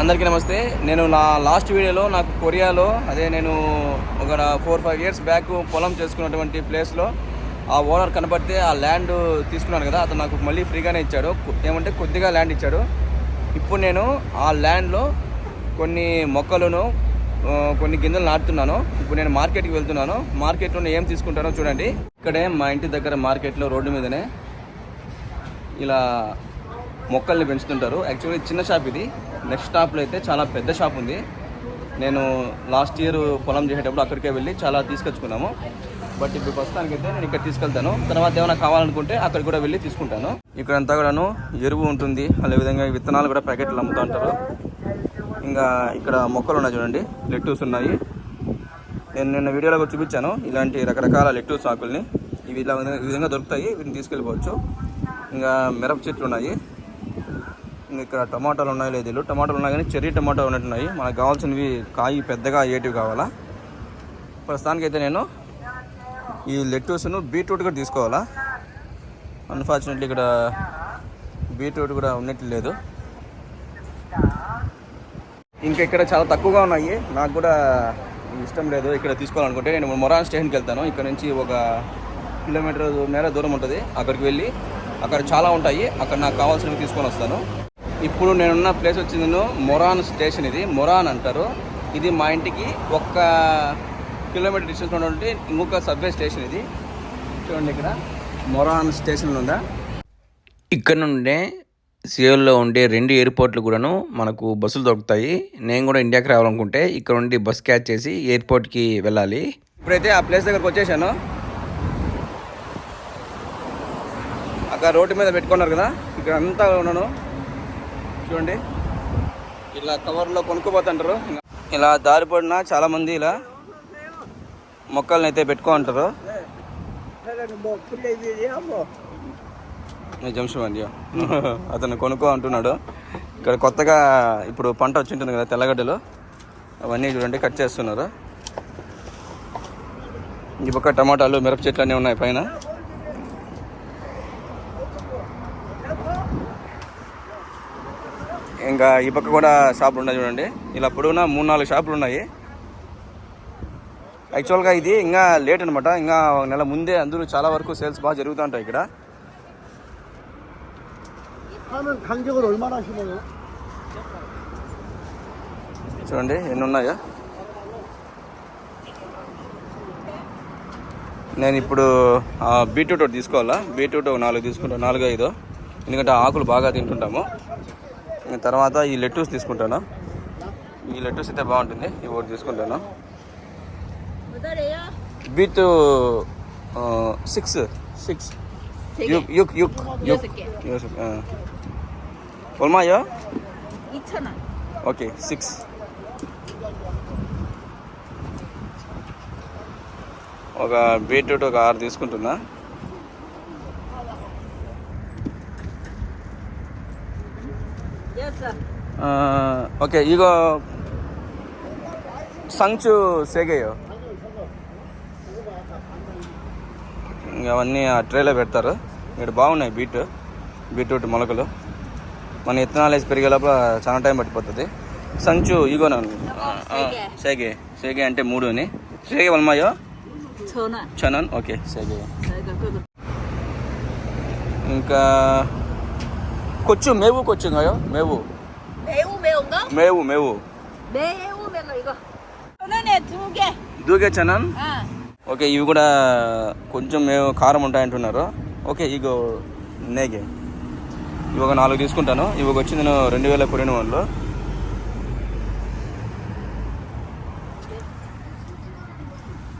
అందరికీ నమస్తే. నేను నా లాస్ట్ వీడియోలో నాకు కొరియాలో అదే నేను ఒక ఫోర్ ఫైవ్ ఇయర్స్ బ్యాక్ పొలం చేసుకున్నటువంటి ప్లేస్లో ఆ ఓనర్ కనబడితే ఆ ల్యాండ్ తీసుకున్నాను కదా అతను నాకు మళ్ళీ ఫ్రీగానే ఇచ్చాడు. ఏమంటే కొద్దిగా ల్యాండ్ ఇచ్చాడు. ఇప్పుడు నేను ఆ ల్యాండ్లో కొన్ని మొక్కలను కొన్ని గింజలు నాటుతున్నాను. ఇప్పుడు నేను మార్కెట్కి వెళ్తున్నాను. మార్కెట్లో ఏం తీసుకుంటానో చూడండి. ఇక్కడే మా ఇంటి దగ్గర మార్కెట్లో రోడ్డు మీదనే ఇలా మొక్కల్ని పెంచుతుంటారు. యాక్చువల్లీ చిన్న షాప్ ఇది. నెక్స్ట్ షాప్లో అయితే చాలా పెద్ద షాప్ ఉంది. నేను లాస్ట్ ఇయర్ పొలం చేసేటప్పుడు అక్కడికే వెళ్ళి చాలా తీసుకొచ్చుకున్నాము. బట్ ఇప్పుడు ప్రస్తుతానికి అయితే నేను ఇక్కడ తీసుకెళ్తాను. తర్వాత ఏమైనా కావాలనుకుంటే అక్కడ కూడా వెళ్ళి తీసుకుంటాను. ఇక్కడ అంతా కూడాను ఎరువు ఉంటుంది. అదేవిధంగా విత్తనాలు కూడా ప్యాకెట్లు అమ్ముతూ ఉంటారు. ఇంకా ఇక్కడ మొక్కలు ఉన్నాయి చూడండి. లెట్టూస్ ఉన్నాయి. నేను నిన్న వీడియోలో కూడా చూపించాను. ఇలాంటి రకరకాల లెట్టూస్ ఆకుల్ని. ఇవి ఇలా ఈ విధంగా దొరుకుతాయి. వీటిని తీసుకెళ్ళిపోవచ్చు. ఇంకా మిరప చెట్లు ఉన్నాయి. ఇంకా ఇక్కడ టమాటాలు ఉన్నాయి లేదు ఇల్లు. టమాటాలు ఉన్నాయి కానీ చెర్రీ టమాటాలు ఉన్నట్టున్నాయి. మనకు కావాల్సినవి కాయి పెద్దగా ఏటివి కావాలా? ప్రస్తుతానికి అయితే నేను ఈ లెట్టూస్ను బీట్రూట్ కూడా తీసుకోవాలా? అన్ఫార్చునేట్లీ ఇక్కడ బీట్రూట్ కూడా ఉన్నట్లు లేదు. ఇంకా ఇక్కడ చాలా తక్కువగా ఉన్నాయి. నాకు కూడా ఇష్టం లేదు ఇక్కడ తీసుకోవాలనుకుంటే. నేను మొరాన్ స్టేషన్కి వెళ్తాను. ఇక్కడ నుంచి ఒక కిలోమీటర్ మేర దూరం ఉంటుంది. అక్కడికి వెళ్ళి అక్కడ చాలా ఉంటాయి. అక్కడ నాకు కావాల్సినవి తీసుకొని వస్తాను. ఇప్పుడు నేనున్న ప్లేస్ వచ్చింది మొరాన్ స్టేషన్ ఇది. మొరాన్ అంటారు. ఇది మా ఇంటికి ఒక్క కిలోమీటర్ డిస్టెన్స్ ఉన్నటువంటి ఇంకొక సబ్వే స్టేషన్ ఇది. చూడండి ఇక్కడ. మొరాన్ స్టేషన్ ఉందా? ఇక్కడ నుండే సియోల్లో ఉండే రెండు ఎయిర్పోర్ట్లు కూడాను మనకు బస్సులు దొరుకుతాయి. నేను కూడా ఇండియాకి రావాలనుకుంటే ఇక్కడ నుండి బస్ క్యాచ్ చేసి ఎయిర్పోర్ట్కి వెళ్ళాలి. ఇప్పుడైతే ఆ ప్లేస్ దగ్గరకు వచ్చేసాను. ఒక రోడ్డు మీద పెట్టుకున్నారు కదా ఇక్కడ అంతా ఉన్నాను. చూడండి. ఇలా కవర్లో కొనుక్కుపోతుంటారు. ఇలా దారి పడిన చాలామంది ఇలా మొక్కల్ని అయితే పెట్టుకో ఉంటారు జంషమండి అతను కొనుక్కో అంటున్నాడు. ఇక్కడ కొత్తగా ఇప్పుడు పంట వచ్చి ఉంటుంది కదా తెల్లగడ్డలు. అవన్నీ చూడండి కట్ చేస్తున్నారు. ఈ పక్క టమాటాలు మిరప చెట్లు అన్నీ ఉన్నాయి పైన. ఇంకా ఈ పక్క కూడా షాపులు ఉన్నాయి చూడండి. ఇలా పొడవునా మూడు నాలుగు షాపులు ఉన్నాయి. యాక్చువల్గా ఇది ఇంకా లేట్ అనమాట ఇంకా నెల ముందే అందరూ చాలా వరకు సేల్స్ బాగా జరుగుతూ ఉంటాయి ఇక్కడ. చూడండి ఎన్ని ఉన్నాయా? నేను ఇప్పుడు బీట్రూట్ ఒకటి తీసుకోవాలా? బీట్రూట్ ఒక నాలుగు తీసుకుంటా నాలుగు ఐదు. ఎందుకంటే ఆకులు బాగా తింటుంటాము. తర్వాత ఈ లెట్టూస్ తీసుకుంటాను. ఈ లెట్టూస్ అయితే బాగుంటుంది. ఈ ఒకటి తీసుకుంటాను. Beet six. సిక్స్. యుక్ యుక్ యుక్. ఉల్మాయో ఓకే సిక్స్. ఒక బీట్రూట్ ఒక ఆరు తీసుకుంటున్నా. ಓಕೆ ಈಗ ಸಂಚು ಸೇಗೆಯೋ అవన్నీ ఆ ట్రేలో పెడతారు. ఇక్కడ బాగున్నాయి బీట్ బీట్రూట్ మొలకలు. మన ఇత్తనాలు వేసి పెరిగే లోపల చాలా టైం పట్టిపోతుంది. సంచు ఇగోనా సేగే. సేగే అంటే మూడు అని సేగే వల్మాయో చనన్. ఓకే సేగే. ఇంకా కొచ్చు మేవు కొచ్చు మేవు. 매우 매운 거? మేవు మేవు 매우 매운 거 이거. 천 원에 두 개. దూగే చనన్ 아. ఓకే ఇవి కూడా కొంచెం మేము కారం ఉంటాయంటున్నారు ఓకే ఇగో నేగే ఇవి ఒక నాలుగు తీసుకుంటాను ఇవి ఒక వచ్చి నేను రెండు వేల కొరిన వాళ్ళు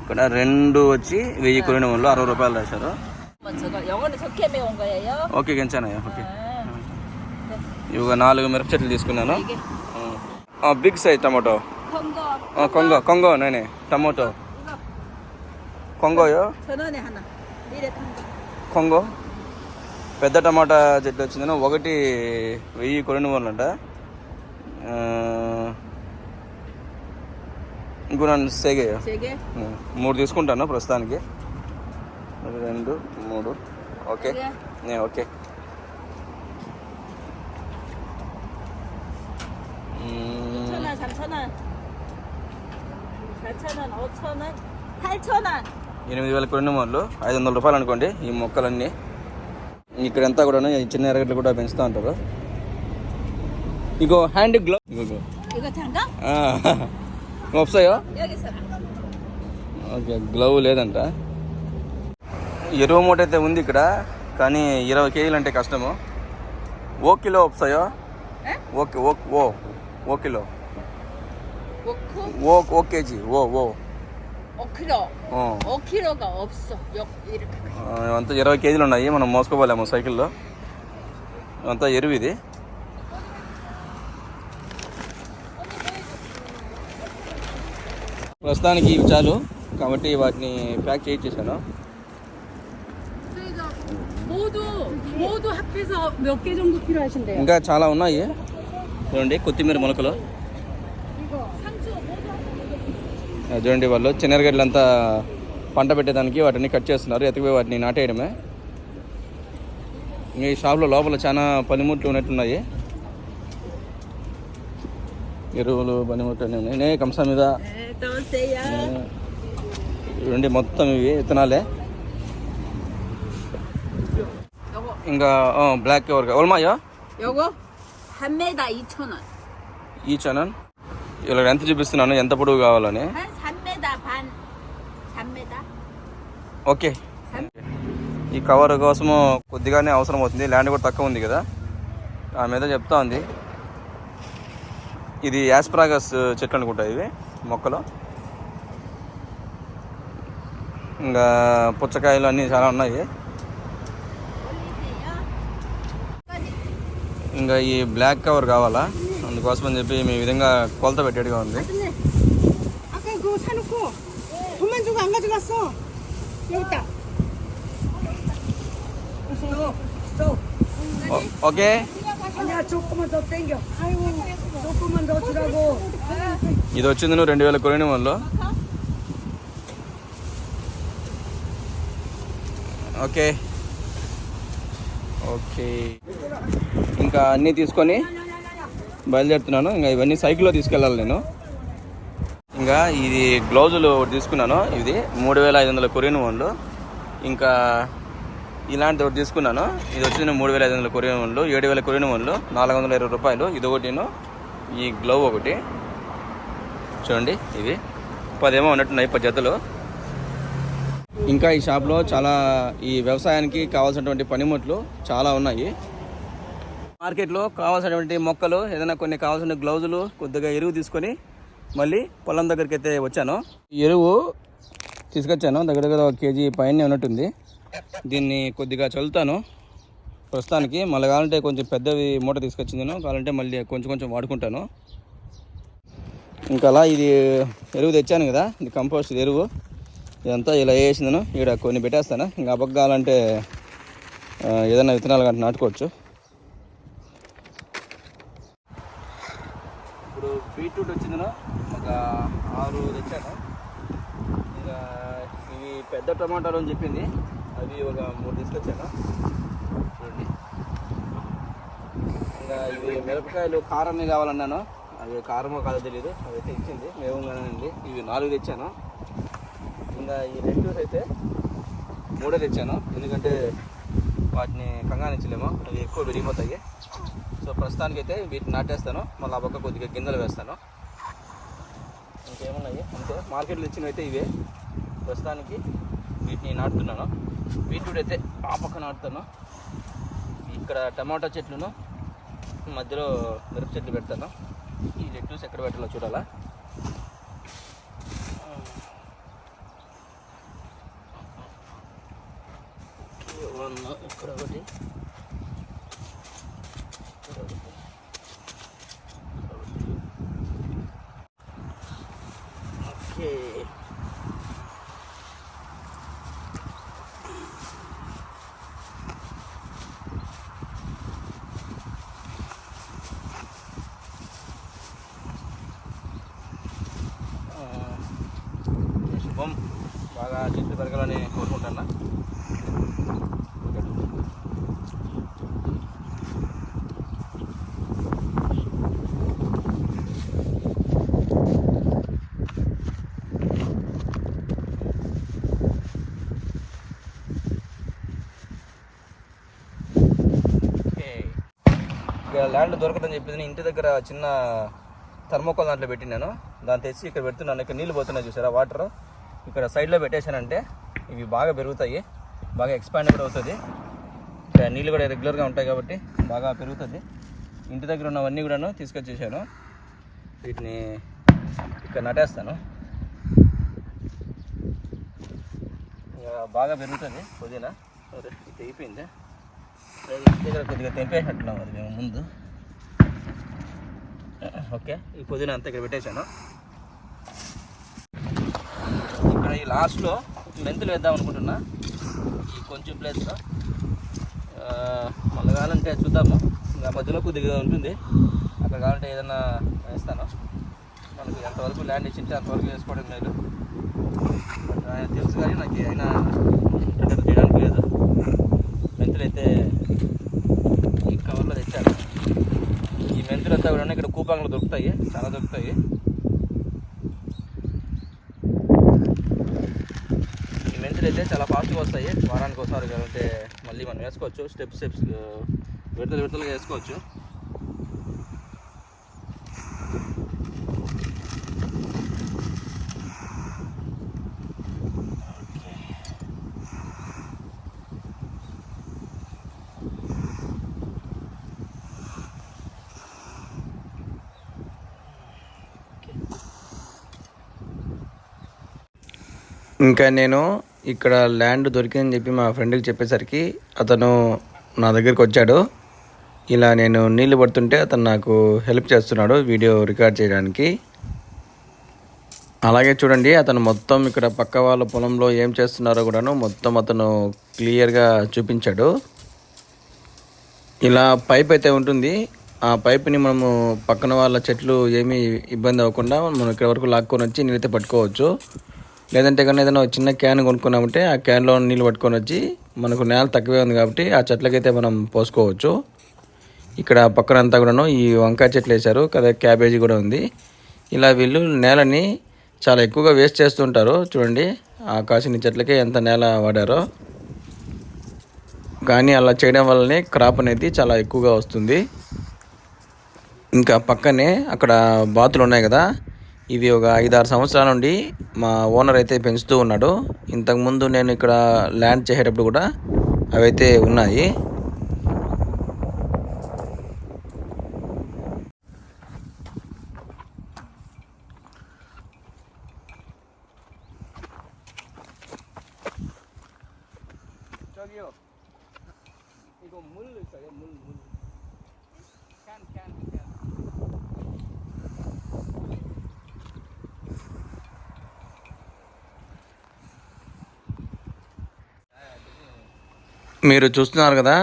ఇక్కడ రెండు వచ్చి వెయ్యి కొరిన వాళ్ళు అరవై రూపాయలు రాశారు 뭐 저거 영어는 좋게 매운 거예요. Okay 괜찮아요 okay 아. ఇవి నాలుగు మిరప చెట్లు తీసుకున్నాను. Big size tomato. కొంగో. కొంగో నేనే టమాటో. కొంగోయో? కొంగో. పెద్ద టమాటా చెట్లు వచ్చిందని ఒకటి వెయ్యి కొన్ని వాళ్ళంట ఇంకో నన్ను సెగే. మూడు తీసుకుంటాను ప్రస్తుతానికి. రెండు మూడు. ఓకే. ఓకే. 원, 원, ఎనిమిది వేల కొన్ని మొదలు ఐదు వందల రూపాయలు అనుకోండి ఈ మొక్కలన్నీ. ఇక్కడంతా కూడా చిన్న ఎరగట్లు కూడా పెంచుతూ ఉంటారు. ఇంకో హ్యాండ్ గ్లౌ ఓకే గ్లౌ లేదంట. ఎరువు మూట అయితే ఉంది ఇక్కడ కానీ ఇరవై కేజీలు అంటే కష్టము. ఓ కిలో ఒప్సాయో ఓకే ఓ. ఓ కిలో 5코? ఓ ఓ కేజీ ఓ ఓ 5kg. ఓ. 5kg가 없어. 여- 이렇게. ఆ, ఇవంతా ఇరవై కేజీలు ఉన్నాయి మనం మోసుకోపోలేము సైకిల్లో ఇవంతా ఎరువు ఇది ప్రస్తుతానికి ఇవి చాలు కాబట్టి వాటిని ప్యాక్ చేయించేసాను 모두 모두 합해서 몇 개 정도 필요하신데요? ఇంకా చాలా ఉన్నాయి చూడండి కొత్తిమీర మొలకలు. చూడండి వాళ్ళు చిన్నరగడ్డలంతా పంట పెట్టేదానికి వాటిని కట్ చేస్తున్నారు ఎతకపోయి వాటిని నాటేయడమే. ఈ షాప్లో లోపల చాలా పనిముట్లు ఉన్నట్టున్నాయి. ఎరువులు పనిముట్లు నేనే కంస మీద. రెండు మొత్తం ఇవి విత్తనాలే. ఇంకా బ్లాక్ ఎవరు ఎవరు మాయో 3m 2,000원. ఇలా ఎంత చూపిస్తున్నాను ఎంత పొడవు కావాలని ఓకే ఈ కవర్ కోసము కొద్దిగానే అవసరం అవుతుంది ల్యాండ్ కూడా తక్కువ ఉంది కదా ఆ మీద చెప్తా ఉంది ఇది యాస్ప్రాగస్ చెట్లు అనుకుంటా ఇవి మొక్కలు ఇంకా పుచ్చకాయలు అన్నీ చాలా ఉన్నాయి ఇంకా ఈ బ్లాక్ కవర్ కావాలా? అందుకోసం అని చెప్పి మీ విధంగా కొలత పెట్టేట్టుగా ఉంది. ఓకే. ఇది వచ్చింది నువ్వు రెండు వేల కొరిని వాళ్ళు ఓకే. ఓకే. ఇంకా అన్నీ తీసుకొని బయలుదేరుతున్నాను. ఇంకా ఇవన్నీ సైకిల్లో తీసుకెళ్ళాలి నేను. ఇంకా ఇది గ్లౌజులు ఒకటి తీసుకున్నాను. ఇది మూడు వేల ఐదు వందల కొరియన్ వన్లు. ఇంకా ఇలాంటిది ఒకటి తీసుకున్నాను. ఇది వచ్చింది మూడు వేల ఐదు వందల కొరియన్ వన్లు ఏడు వేల కొరియన్ వన్లు నాలుగు వందల ఇరవై రూపాయలు. ఇది ఒకటిను ఈ గ్లౌ ఒకటి. చూడండి ఇవి. పదేమో ఉన్నట్టున్నాయి పది జతలు. ఇంకా ఈ షాప్లో చాలా ఈ వ్యవసాయానికి కావాల్సినటువంటి పనిముట్లు చాలా ఉన్నాయి. మార్కెట్లో కావాల్సినటువంటి మొక్కలు ఏదైనా కొన్ని కావాల్సిన గ్లౌజులు కొద్దిగా ఎరువు తీసుకొని మళ్ళీ పొలం దగ్గరికి అయితే వచ్చాను. ఈ ఎరువు తీసుకొచ్చాను. దగ్గర దగ్గర ఒక కేజీ పైన ఉన్నట్టుంది. దీన్ని కొద్దిగా చల్లుతాను. ప్రస్తుతానికి మళ్ళీ కావాలంటే కొంచెం పెద్దవి మూట తీసుకొచ్చింది నేను. కావాలంటే మళ్ళీ కొంచెం కొంచెం వాడుకుంటాను. ఇంకా అలా ఇది ఎరువు తెచ్చాను కదా. ఇది కంపోస్ట్ ఎరువు. ఇదంతా ఇలా వేసిందను ఇక్కడ కొన్ని పెట్టేస్తాను. ఇంకా అబ్బకు కావాలంటే ఏదైనా విత్తనాలు కంటే నాటుకోవచ్చు. ఇప్పుడు బీట్రూట్ వచ్చిందను ఒక ఆరు తెచ్చాను. ఇంకా ఇవి పెద్ద టమాటాలు అని చెప్పింది. అవి ఒక మూడు తీసుకొచ్చాను. చూడండి. ఇంకా ఇవి మిరపకాయలు కారమే కావాలన్నాను. అవి కారమో కాదో తెలియదు అవి అయితే ఇచ్చింది. మేముగానండి ఇవి నాలుగు తెచ్చాను. ఇంకా ఈ లెట్యూస్ అయితే మూడే తెచ్చాను. ఎందుకంటే వాటిని కంగానించలేము. అవి ఎక్కువ విరిగిపోతాయి. సో ప్రస్తుతానికి అయితే వీటిని నాటేస్తాను. మళ్ళీ ఆ పక్క కొద్దిగా గింజలు వేస్తాను. ఇంకేమున్నాయి? అంటే మార్కెట్లో ఇచ్చినవి అయితే ఇవే. ప్రస్తుతానికి వీటిని నాటుతున్నాను. బీట్రూట్ అయితే ఆ పక్క నాటుతాను. ఇక్కడ టమాటా చెట్లను మధ్యలో మిరప చెట్లు పెడతాను. ఈ లెట్యూస్ ఎక్కడ పెట్టాలో చూడాలా? వన్ ఇక్కడ ఒకటి. ఓకే. శుభం. బాగా చెట్లు పెరగాలని కోరుకుంటున్నా ఓకే ల్యాండ్ దొరకదని చెప్పి నేను ఇంటి దగ్గర చిన్న థర్మోకోల్ దాంట్లో పెట్టినాను దాన్ని తెచ్చి ఇక్కడ పెడుతున్నాను ఇక్కడ నీళ్ళు పోతున్నాయి చూసారా? వాటర్ ఇక్కడ సైడ్లో పెట్టేశానంటే ఇవి బాగా పెరుగుతాయి. బాగా ఎక్స్పాండ్ కూడా అవుతుంది. ఇక్కడ నీళ్ళు కూడా రెగ్యులర్గా ఉంటాయి కాబట్టి బాగా పెరుగుతుంది. ఇంటి దగ్గర ఉన్నవన్నీ కూడాను తీసుకొచ్చేసాను. వీటిని ఇక్కడ నటేస్తాను. ఇక బాగా పెరుగుతుంది పుదీనా. అరే, ఇది అయిపోయింది. ఇంటి దగ్గర కొద్దిగా తెంపేసినట్టున్నాం అది మేము ముందు. ఓకే ఈ పుదీనా అంతా ఇక్కడ పెట్టేశాను. ఇక్కడ ఈ లాస్ట్లో మెంతులు వేద్దాం అనుకుంటున్నా. ఈ కొంచెం ప్లేస్లో మళ్ళీ కావాలంటే చూద్దాము. ఇంకా మధ్యలో కొద్దిగా ఉంటుంది. అక్కడ కావాలంటే ఏదైనా వేస్తాను. మనకి ఎంతవరకు ల్యాండ్ ఇచ్చింటే అంతవరకు వేసుకోవడం లేదు. ఆయన తెలుసు కానీ నాకు అయినా ఇంటర్ చేయడానికి లేదు. మెంతులు అయితే ఈ కవర్లో తెచ్చాను. ఈ మెంతులు అంతా కూడా ఇక్కడ భూభాగంలో దొరుకుతాయి చాలా దొరుకుతాయి. ఈ మెంతులు అయితే చాలా ఫాస్ట్గా వస్తాయి. వారానికి ఒకసారి అంటే మళ్ళీ మనం వేసుకోవచ్చు. స్టెప్ స్టెప్స్ విడతలు విడతలుగా వేసుకోవచ్చు. ఇంకా నేను ఇక్కడ ల్యాండ్ దొరికిందని చెప్పి మా ఫ్రెండ్కి చెప్పేసరికి అతను నా దగ్గరికి వచ్చాడు. ఇలా నేను నీళ్ళు పడుతుంటే అతను నాకు హెల్ప్ చేస్తున్నాడు వీడియో రికార్డ్ చేయడానికి. అలాగే చూడండి అతను మొత్తం ఇక్కడ పక్క వాళ్ళ పొలంలో ఏం చేస్తున్నారో కూడాను మొత్తం అతను క్లియర్గా చూపించాడు. ఇలా పైప్ అయితే ఉంటుంది. ఆ పైప్ని మనము పక్కన వాళ్ళ చెట్లు ఏమీ ఇబ్బంది అవ్వకుండా మనం ఇక్కడ వరకు లాక్కొని వచ్చి నీళ్ళైతే పట్టుకోవచ్చు. లేదంటే కానీ ఏదైనా చిన్న క్యాన్ కొనుక్కున్నామంటే ఆ క్యాన్లో నీళ్ళు పట్టుకొని వచ్చి మనకు నేల తక్కువే ఉంది కాబట్టి ఆ చెట్లకైతే మనం పోసుకోవచ్చు. ఇక్కడ పక్కన అంతా కూడాను ఈ వంకాయ చెట్లు వేశారు కదా క్యాబేజీ కూడా ఉంది. ఇలా వీళ్ళు నేలని చాలా ఎక్కువగా వేస్ట్ చేస్తుంటారు చూడండి. ఆ కాసిన చెట్లకే ఎంత నేల వాడారో. కానీ అలా చేయడం వల్లనే క్రాప్ అనేది చాలా ఎక్కువగా వస్తుంది. ఇంకా పక్కనే అక్కడ బాతులు ఉన్నాయి కదా ఇవి ఒక ఐదారు సంవత్సరాల నుండి మా ఓనర్ అయితే పెంచుతూ ఉన్నాడు. ఇంతకుముందు నేను ఇక్కడ ల్యాండ్ చేసేటప్పుడు కూడా అవైతే ఉన్నాయి. ఇగో ముళ్ళు ముళ్ళు. క్యాన్ క్యాన్. మీరు చూస్తున్నారు కదా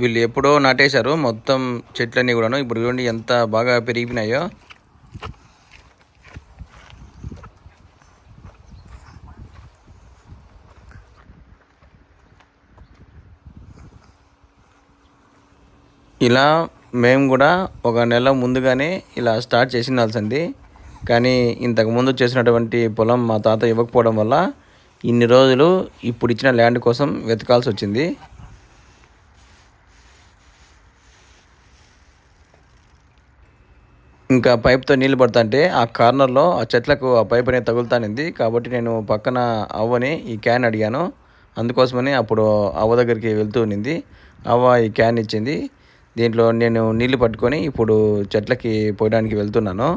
వీళ్ళు ఎప్పుడో నాటేశారు. మొత్తం చెట్లన్నీ కూడాను. ఇప్పుడు చూడండి ఎంత బాగా పెరిగిపోయినాయో. ఇలా మేము కూడా ఒక నెల ముందుగానే ఇలా స్టార్ట్ చేసిండాల్సింది. కానీ ఇంతకు ముందు చేసినటువంటి పొలం మా తాత ఇవ్వకపోవడం వల్ల ఇన్ని రోజులు ఇప్పుడు ఇచ్చిన ల్యాండ్ కోసం వెతకాల్సి వచ్చింది. ఇంకా పైప్తో నీళ్ళు పడుతుంటే ఆ కార్నర్లో ఆ చెట్లకు ఆ పైప్ అనేది తగులుతానింది. కాబట్టి నేను పక్కన అవ్వని ఈ క్యాన్ అడిగాను. అందుకోసమని అప్పుడు అవ్వ దగ్గరికి వెళ్తూ ఉన్నింది అవ్వ ఈ క్యాన్ ఇచ్చింది. దీంట్లో నేను నీళ్ళు పట్టుకొని ఇప్పుడు చెట్లకి పోయడానికి వెళ్తున్నాను.